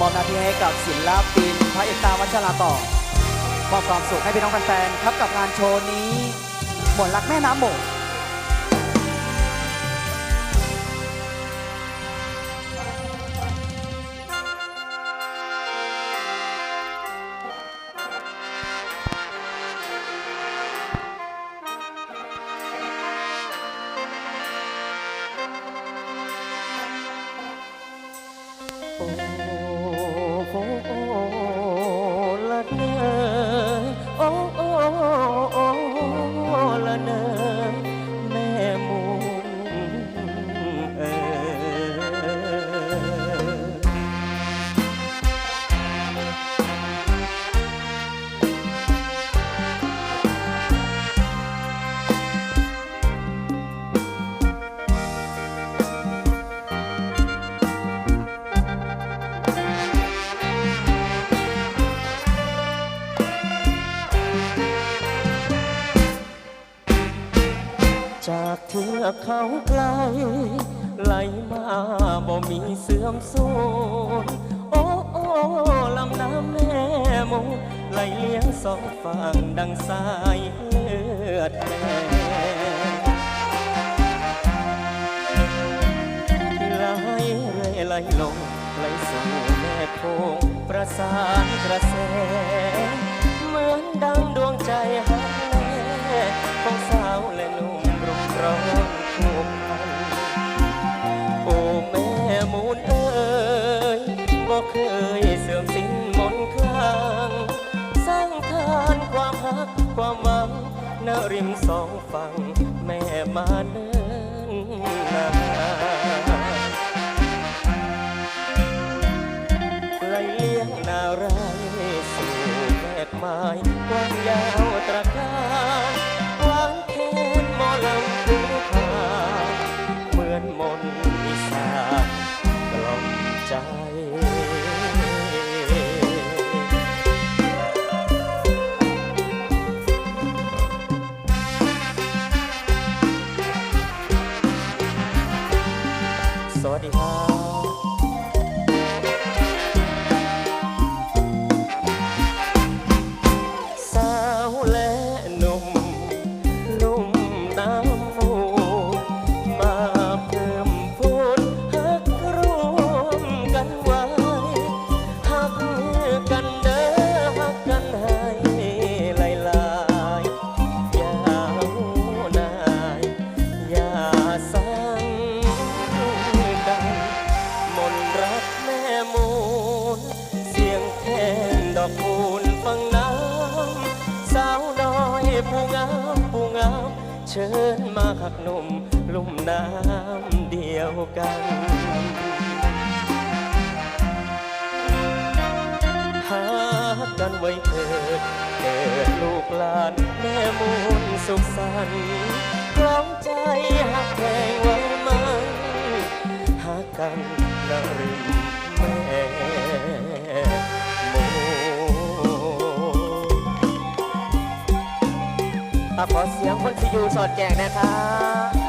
มอบหน้าที่ให้กับศิลปินพระเอกตาวัชราต่อมอบความสุขให้พี่น้องแฟนๆครับกับงานโชว์นี้หมวนรักแม่น้ำโหมง จากเทือกเขาไกล ไหลมาบ่มีเสื่อมสูญโอ้โอ้ลำน้ำแม่มงไหลเลี้ยงสองฝั่งดังสายเลือดแม่ไหลเรื่อยไหลลงไหลสู่แม่โคงประสานกระแส ร้อนคู่พันโอ้แม่มูลเอ้ยบ่เคยเสื่อมสิ้นมนคลังสร้างทานความหักความหวังณริมสองฝั่งแม่มาเนินนานไหลเลี้ยงนาไรสู่แมกไม้กว้างยาวตระกา สวัสดีครับ อกคูณฟังน้ำสาวน้อยผู้งามผู้งามเชิญมาหักหนุ่มลุ่มน้ำเดียวกันหากันไว้เถิดเกิดลูกหลานแม่มูลสุขสันต์กล้องใจหักแพงไว้มันหากันนริ ลอะขอเสียงคนที่อยู่สอดแจงนะครับ